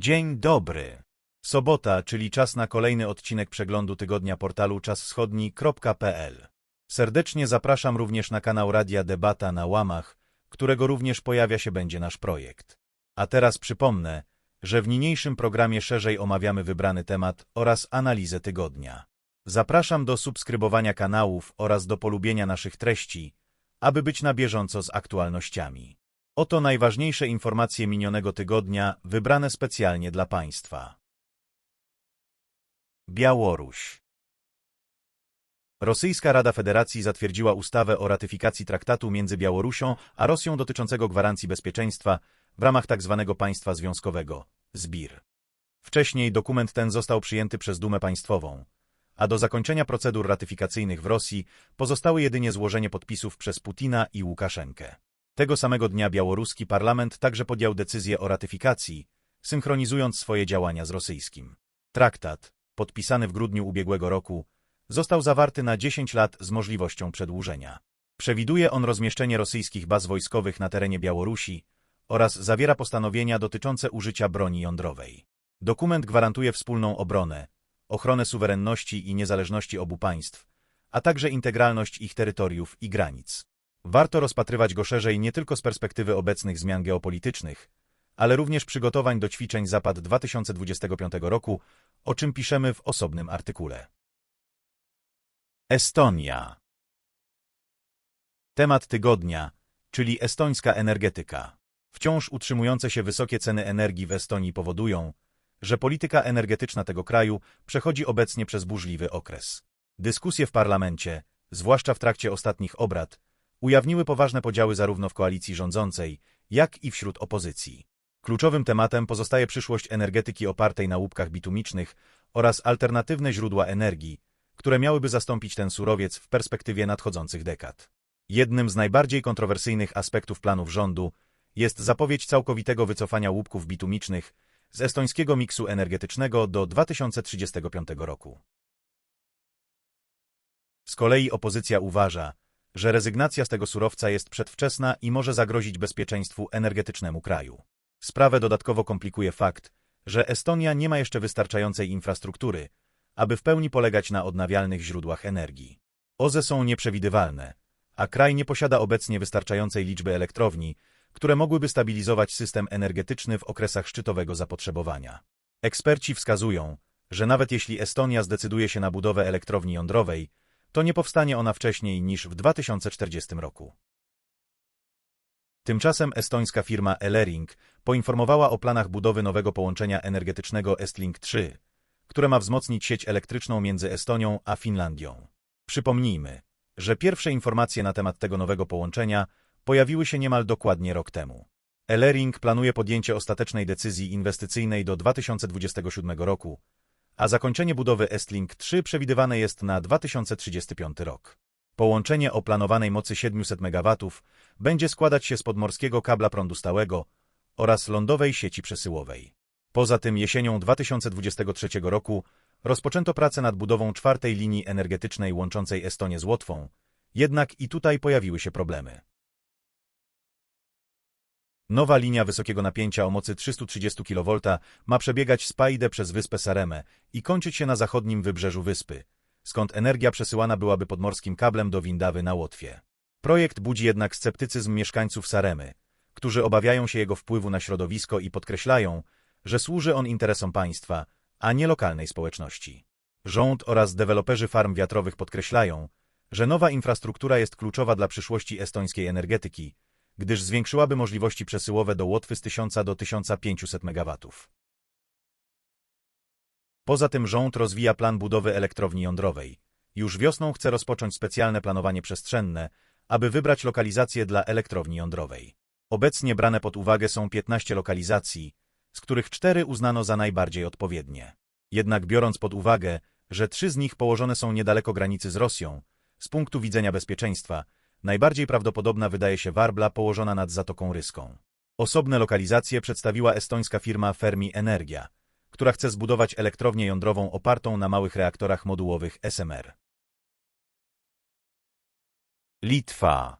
Dzień dobry. Sobota, czyli czas na kolejny odcinek przeglądu tygodnia portalu czaswschodni.pl. Serdecznie zapraszam również na kanał Radia Debata na łamach, którego również pojawia się będzie nasz projekt. A teraz przypomnę, że w niniejszym programie szerzej omawiamy wybrany temat oraz analizę tygodnia. Zapraszam do subskrybowania kanałów oraz do polubienia naszych treści, aby być na bieżąco z aktualnościami. Oto najważniejsze informacje minionego tygodnia, wybrane specjalnie dla Państwa. Białoruś Rosyjska Rada Federacji zatwierdziła ustawę o ratyfikacji traktatu między Białorusią a Rosją dotyczącego gwarancji bezpieczeństwa w ramach tzw. państwa związkowego, ZBIR. Wcześniej dokument ten został przyjęty przez Dumę Państwową, a do zakończenia procedur ratyfikacyjnych w Rosji pozostały jedynie złożenie podpisów przez Putina i Łukaszenkę. Tego samego dnia białoruski parlament także podjął decyzję o ratyfikacji, synchronizując swoje działania z rosyjskim. Traktat, podpisany w grudniu ubiegłego roku, został zawarty na 10 lat z możliwością przedłużenia. Przewiduje on rozmieszczenie rosyjskich baz wojskowych na terenie Białorusi oraz zawiera postanowienia dotyczące użycia broni jądrowej. Dokument gwarantuje wspólną obronę, ochronę suwerenności i niezależności obu państw, a także integralność ich terytoriów i granic. Warto rozpatrywać go szerzej nie tylko z perspektywy obecnych zmian geopolitycznych, ale również przygotowań do ćwiczeń Zapad 2025 roku, o czym piszemy w osobnym artykule. Estonia Temat tygodnia, czyli estońska energetyka. Wciąż utrzymujące się wysokie ceny energii w Estonii powodują, że polityka energetyczna tego kraju przechodzi obecnie przez burzliwy okres. Dyskusje w parlamencie, zwłaszcza w trakcie ostatnich obrad, ujawniły poważne podziały zarówno w koalicji rządzącej, jak i wśród opozycji. Kluczowym tematem pozostaje przyszłość energetyki opartej na łupkach bitumicznych oraz alternatywne źródła energii, które miałyby zastąpić ten surowiec w perspektywie nadchodzących dekad. Jednym z najbardziej kontrowersyjnych aspektów planów rządu jest zapowiedź całkowitego wycofania łupków bitumicznych z estońskiego miksu energetycznego do 2035 roku. Z kolei opozycja uważa, że rezygnacja z tego surowca jest przedwczesna i może zagrozić bezpieczeństwu energetycznemu kraju. Sprawę dodatkowo komplikuje fakt, że Estonia nie ma jeszcze wystarczającej infrastruktury, aby w pełni polegać na odnawialnych źródłach energii. OZE są nieprzewidywalne, a kraj nie posiada obecnie wystarczającej liczby elektrowni, które mogłyby stabilizować system energetyczny w okresach szczytowego zapotrzebowania. Eksperci wskazują, że nawet jeśli Estonia zdecyduje się na budowę elektrowni jądrowej, to nie powstanie ona wcześniej niż w 2040 roku. Tymczasem estońska firma Elering poinformowała o planach budowy nowego połączenia energetycznego Estlink 3, które ma wzmocnić sieć elektryczną między Estonią a Finlandią. Przypomnijmy, że pierwsze informacje na temat tego nowego połączenia pojawiły się niemal dokładnie rok temu. Elering planuje podjęcie ostatecznej decyzji inwestycyjnej do 2027 roku, a zakończenie budowy Estlink 3 przewidywane jest na 2035 rok. Połączenie o planowanej mocy 700 MW będzie składać się z podmorskiego kabla prądu stałego oraz lądowej sieci przesyłowej. Poza tym jesienią 2023 roku rozpoczęto pracę nad budową czwartej linii energetycznej łączącej Estonię z Łotwą, jednak i tutaj pojawiły się problemy. Nowa linia wysokiego napięcia o mocy 330 kV ma przebiegać z Paide przez wyspę Saremę i kończyć się na zachodnim wybrzeżu wyspy, skąd energia przesyłana byłaby podmorskim kablem do Windawy na Łotwie. Projekt budzi jednak sceptycyzm mieszkańców Saremy, którzy obawiają się jego wpływu na środowisko i podkreślają, że służy on interesom państwa, a nie lokalnej społeczności. Rząd oraz deweloperzy farm wiatrowych podkreślają, że nowa infrastruktura jest kluczowa dla przyszłości estońskiej energetyki, gdyż zwiększyłaby możliwości przesyłowe do Łotwy z 1000 do 1500 MW. Poza tym rząd rozwija plan budowy elektrowni jądrowej. Już wiosną chce rozpocząć specjalne planowanie przestrzenne, aby wybrać lokalizację dla elektrowni jądrowej. Obecnie brane pod uwagę są 15 lokalizacji, z których cztery uznano za najbardziej odpowiednie. Jednak biorąc pod uwagę, że trzy z nich położone są niedaleko granicy z Rosją, z punktu widzenia bezpieczeństwa, Najbardziej prawdopodobna wydaje się Warbla położona nad Zatoką Ryską. Osobne lokalizacje przedstawiła estońska firma Fermi Energia, która chce zbudować elektrownię jądrową opartą na małych reaktorach modułowych SMR. Litwa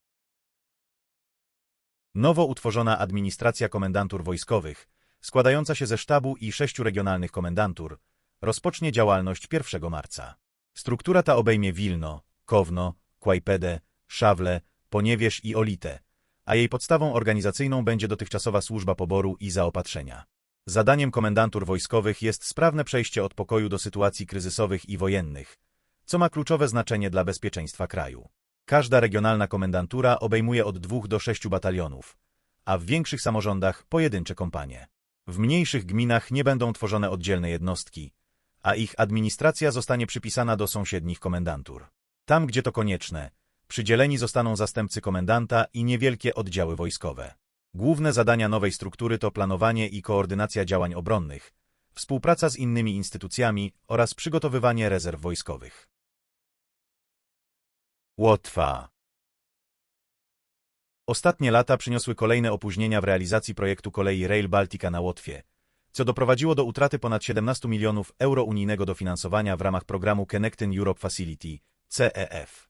Nowo utworzona administracja komendantur wojskowych składająca się ze sztabu i sześciu regionalnych komendantur, rozpocznie działalność 1 marca. Struktura ta obejmie Wilno, Kowno, Kłajpedę, Szawle, Poniewierz i Olitę, a jej podstawą organizacyjną będzie dotychczasowa służba poboru i zaopatrzenia. Zadaniem komendantur wojskowych jest sprawne przejście od pokoju do sytuacji kryzysowych i wojennych, co ma kluczowe znaczenie dla bezpieczeństwa kraju. Każda regionalna komendantura obejmuje od dwóch do sześciu batalionów, a w większych samorządach pojedyncze kompanie. W mniejszych gminach nie będą tworzone oddzielne jednostki, a ich administracja zostanie przypisana do sąsiednich komendantur. Tam, gdzie to konieczne, przydzieleni zostaną zastępcy komendanta i niewielkie oddziały wojskowe. Główne zadania nowej struktury to planowanie i koordynacja działań obronnych, współpraca z innymi instytucjami oraz przygotowywanie rezerw wojskowych. Łotwa Ostatnie lata przyniosły kolejne opóźnienia w realizacji projektu kolei Rail Baltica na Łotwie, co doprowadziło do utraty ponad 17 milionów euro unijnego dofinansowania w ramach programu Connecting Europe Facility, CEF.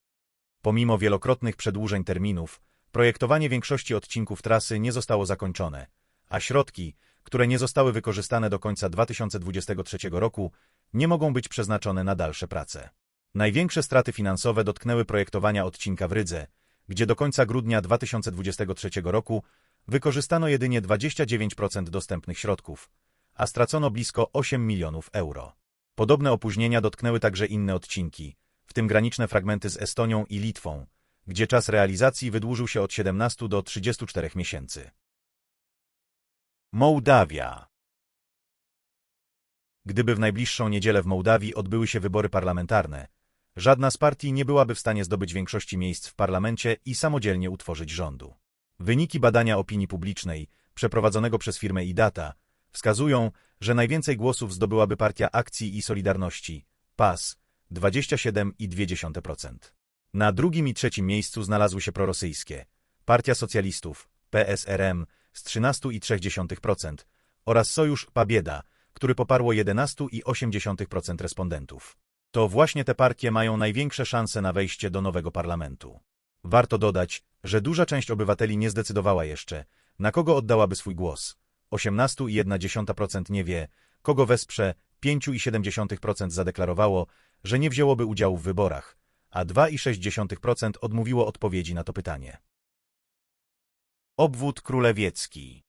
Pomimo wielokrotnych przedłużeń terminów, projektowanie większości odcinków trasy nie zostało zakończone, a środki, które nie zostały wykorzystane do końca 2023 roku, nie mogą być przeznaczone na dalsze prace. Największe straty finansowe dotknęły projektowania odcinka w Rydze, gdzie do końca grudnia 2023 roku wykorzystano jedynie 29% dostępnych środków, a stracono blisko 8 milionów euro. Podobne opóźnienia dotknęły także inne odcinki, w tym graniczne fragmenty z Estonią i Litwą, gdzie czas realizacji wydłużył się od 17 do 34 miesięcy. Mołdawia Gdyby w najbliższą niedzielę w Mołdawii odbyły się wybory parlamentarne, żadna z partii nie byłaby w stanie zdobyć większości miejsc w parlamencie i samodzielnie utworzyć rządu. Wyniki badania opinii publicznej, przeprowadzonego przez firmę IDATA, wskazują, że najwięcej głosów zdobyłaby Partia Akcji i Solidarności, PAS, 27,2%. Na drugim i trzecim miejscu znalazły się prorosyjskie, Partia Socjalistów, PSRM, z 13,3% oraz Sojusz Pabieda, który poparło 11,8% respondentów. To właśnie te partie mają największe szanse na wejście do nowego parlamentu. Warto dodać, że duża część obywateli nie zdecydowała jeszcze, na kogo oddałaby swój głos. 18,1% nie wie, kogo wesprze, 5,7% zadeklarowało, że nie wzięłoby udziału w wyborach, a 2,6% odmówiło odpowiedzi na to pytanie. Obwód królewiecki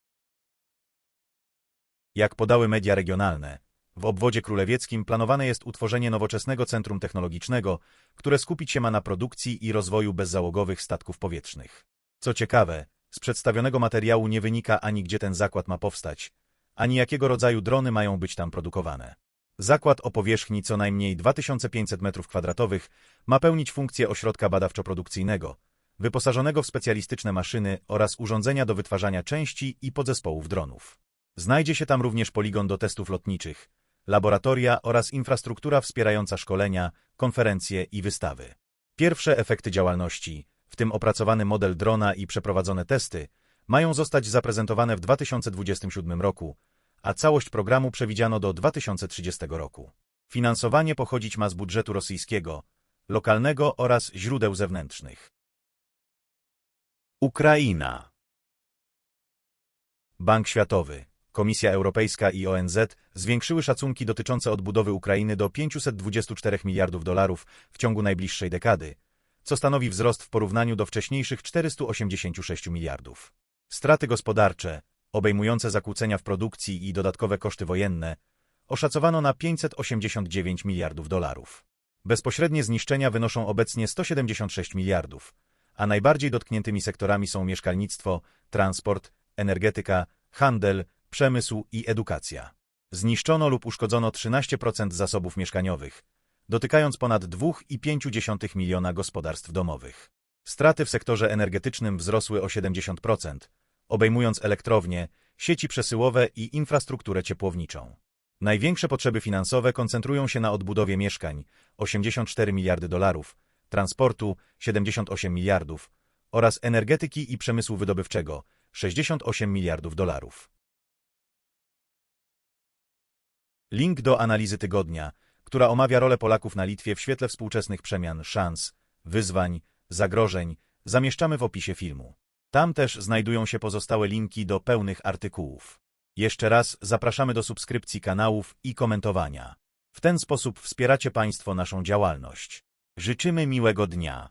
Jak podały media regionalne, w obwodzie królewieckim planowane jest utworzenie nowoczesnego centrum technologicznego, które skupić się ma na produkcji i rozwoju bezzałogowych statków powietrznych. Co ciekawe, z przedstawionego materiału nie wynika ani gdzie ten zakład ma powstać, ani jakiego rodzaju drony mają być tam produkowane. Zakład o powierzchni co najmniej 2500 m2 ma pełnić funkcję ośrodka badawczo-produkcyjnego, wyposażonego w specjalistyczne maszyny oraz urządzenia do wytwarzania części i podzespołów dronów. Znajdzie się tam również poligon do testów lotniczych, laboratoria oraz infrastruktura wspierająca szkolenia, konferencje i wystawy. Pierwsze efekty działalności, w tym opracowany model drona i przeprowadzone testy, mają zostać zaprezentowane w 2027 roku, a całość programu przewidziano do 2030 roku. Finansowanie pochodzić ma z budżetu rosyjskiego, lokalnego oraz źródeł zewnętrznych. Ukraina Bank Światowy, Komisja Europejska i ONZ zwiększyły szacunki dotyczące odbudowy Ukrainy do 524 miliardów dolarów w ciągu najbliższej dekady, co stanowi wzrost w porównaniu do wcześniejszych 486 miliardów. Straty gospodarcze, obejmujące zakłócenia w produkcji i dodatkowe koszty wojenne, oszacowano na 589 miliardów dolarów. Bezpośrednie zniszczenia wynoszą obecnie 176 miliardów, a najbardziej dotkniętymi sektorami są mieszkalnictwo, transport, energetyka, handel, przemysł i edukacja. Zniszczono lub uszkodzono 13% zasobów mieszkaniowych, dotykając ponad 2,5 miliona gospodarstw domowych. Straty w sektorze energetycznym wzrosły o 70%, obejmując elektrownie, sieci przesyłowe i infrastrukturę ciepłowniczą. Największe potrzeby finansowe koncentrują się na odbudowie mieszkań 84 miliardy dolarów, transportu 78 miliardów oraz energetyki i przemysłu wydobywczego 68 miliardów dolarów. Link do analizy tygodnia, która omawia rolę Polaków na Litwie w świetle współczesnych przemian, szans, wyzwań, zagrożeń, zamieszczamy w opisie filmu. Tam też znajdują się pozostałe linki do pełnych artykułów. Jeszcze raz zapraszamy do subskrypcji kanałów i komentowania. W ten sposób wspieracie Państwo naszą działalność. Życzymy miłego dnia.